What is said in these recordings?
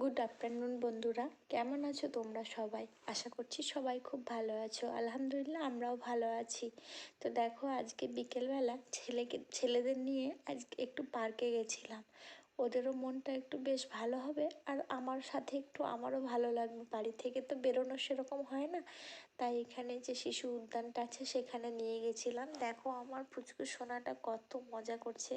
Good afternoon বন্ধুরা। কেমন আছো তোমরা সবাই? আশা করছি সবাই খুব ভালো আছো। আলহামদুলিল্লাহ, আমরাও ভালো আছি। তো দেখো, আজকে বিকেলবেলা ছেলেকে ছেলেদের নিয়ে আজকে একটু পার্কে গেছিলাম। ওদেরও মনটা একটু বেশ ভালো হবে আর আমার সাথে একটু আমারও ভালো লাগবে। বাড়ি থেকে তো বেরোনো সেরকম হয় না। তাই এখানে যে শিশু উদ্যানটা আছে সেখানে নিয়ে গেছিলাম। দেখো আমার পুচকু সোনাটা কত মজা করছে।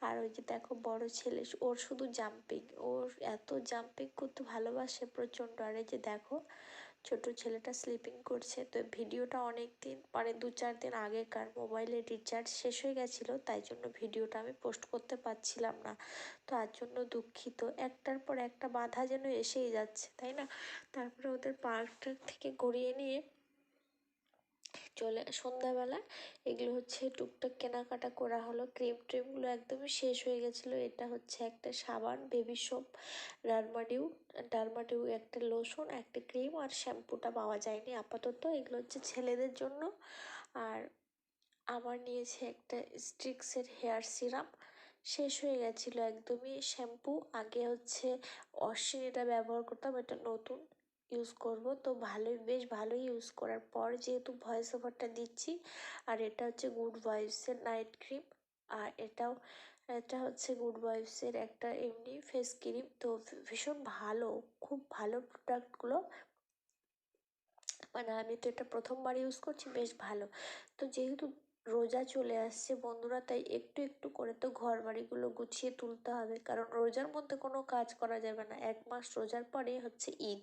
আর ওই যে দেখো বড় ছেলে, ওর শুধু জাম্পিং ওর এত জাম্পিং করতে ভালোবাসে প্রচণ্ড। আর এই যে দেখো ছোট ছেলেটা স্লিপিং করছে। তো ভিডিওটা অনেক দিন মানে দু চার দিন আগেকার মোবাইলের রিচার্জ শেষ হয়ে গেছিল, তাই জন্য ভিডিওটা আমি পোস্ট করতে পারছিলাম না। তো তার জন্য দুঃখিত। একটার পর একটা বাধা যেন এসেই যাচ্ছে, তাই না? তারপরে ওদের পার্কটার থেকে ঘুরিয়ে নিয়ে চলে সন্ধ্যাবেলা এগুলো হচ্ছে টুকটাক কেনাকাটা করা হলো। ক্রিম ট্রিমগুলো একদমই শেষ হয়ে গেছিল। এটা হচ্ছে একটা সাবান বেবি সোপ ডারমাডিউ ডারমাডিউ একটা লোশন একটা ক্রিম আর শ্যাম্পুটা পাওয়া যায়নি আপাতত। এগুলো হচ্ছে ছেলেদের জন্য। আর আমার নিয়েছে একটা স্ট্রিক্সের হেয়ার সিরাম শেষ হয়ে গেছিল একদমই। শ্যাম্পু আগে হচ্ছে অশ্বিন এটা ব্যবহার করতাম, এটা নতুন। ইউজ করব। তো ভালোই বেশ ভালোই ইউজ করার পর যেহেতু ভয়েস ওভারটা দিচ্ছি, আর এটা হচ্ছে গুড ভাইবসের নাইট ক্রিম আর এটাও, এটা হচ্ছে গুড ভাইবসের একটা এমনি ফেস ক্রিম তো ভীষণ ভালো, খুব ভালো প্রোডাক্টগুলো মানে আমি তো এটা প্রথমবার ইউজ করছি, বেশ ভালো। তো যেহেতু রোজা চলে আসছে বন্ধুরা, তাই একটু একটু করে তো ঘর বাড়িগুলো গুছিয়ে তুলতে হবে। কারণ রোজার মধ্যে কোনো কাজ করা যাবে না। এক মাস রোজার পরে হচ্ছে ঈদ।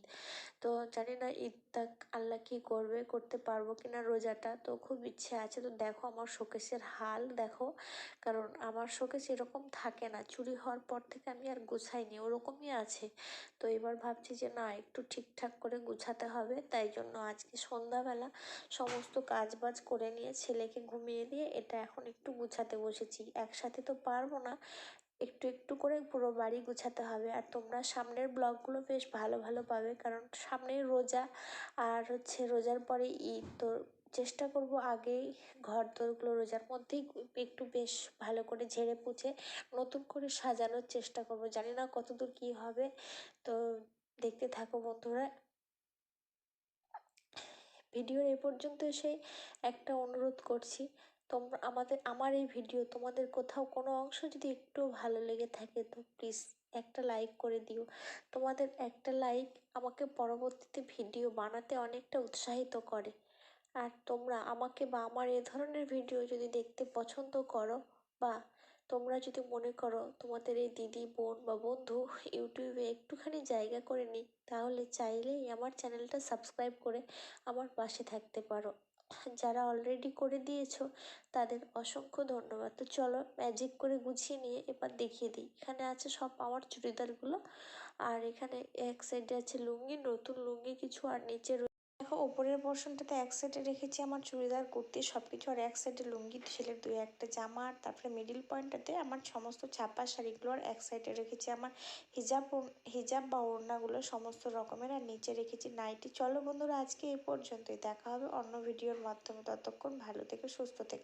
তো জানি না ঈদটা আল্লাহ কী করবে, করতে পারব কি না রোজাটা? তো খুব ইচ্ছে আছে। তো দেখো আমার শোকেসের হাল দেখো। কারণ আমার শোকেস এরকম থাকে না। চুরি হওয়ার পর থেকে আমি আর গুছাইনি, ওরকমই আছে। তো এবার ভাবছি যে না, একটু ঠিকঠাক করে গুছাতে হবে। তাই জন্য আজকে সন্ধ্যাবেলা সমস্ত কাজ বাজ করে নিয়ে ছেলেকে ঘুমিয়ে দিয়ে এটা এখন একটু গুছাতে বসেছি। একসাথে তো পারব না। একটু একটু করে পুরো বাড়ি গুছাতে হবে। আর তোমরা সামনের ব্লগগুলো বেশ ভালো ভালো পাবে। কারণ সামনেই রোজা আর হচ্ছে রোজার পরে ঈদ। তো চেষ্টা করব আগেই ঘর দোরগুলো রোজার মধ্যেই একটু বেশ ভালো করে ঝেড়ে পুছে নতুন করে সাজানোর চেষ্টা করব। জানি না কতদূর কী হবে। তো দেখতে থাকো বন্ধুরা। ভিডিওর এ পর্যন্ত এসে একটা অনুরোধ করছি তোমরা আমাদের, আমার এই ভিডিও তোমাদের কোথাও কোনো অংশ যদি একটু ভালো লেগে থাকে তো প্লিজ একটা লাইক করে দিও। তোমাদের একটা লাইক আমাকে পরবর্তীতে ভিডিও বানাতে অনেকটা উৎসাহিত করে। আর তোমরা আমাকে বা আমার এ ধরনের ভিডিও যদি দেখতে পছন্দ করো বা তোমরা যদি মনে করো তোমাদের এই দিদি, বোন বা বন্ধু ইউটিউবে একটুখানি জায়গা করে নিই, তাহলে চাইলেই আমার চ্যানেলটা সাবস্ক্রাইব করে আমার পাশে থাকতে পারো। যারা অলরেডি করে দিয়েছ, তাদের অসংখ্য ধন্যবাদ। তো চলো ম্যাজিক করে গুছিয়ে নিয়ে এবার দেখিয়ে দিই। এখানে আছে সব আমার চুড়িদারগুলো, আর এখানে এক সাইডে আছে লুঙ্গি, নতুন লুঙ্গি কিছু, আর নিচে ওপরের পোর্শনটাতে এক সাইডে রেখেছি আমার চুড়িদার, কুর্তি সব কিছু আর এক সাইডে লুঙ্গি ছেলের দুই একটা জামা, আর তারপরে মিডিল পয়েন্টটাতে আমার সমস্ত ছাপা শাড়িগুলো, আর এক সাইডে রেখেছি আমার হিজাব হিজাব বা ওড়নাগুলো সমস্ত রকমের, আর নিচে রেখেছি নাইটি চলো বন্ধুরা, আজকে এই পর্যন্তই। দেখা হবে অন্য ভিডিওর মাধ্যমে। ততক্ষণ ভালো থেকে, সুস্থ থেকো।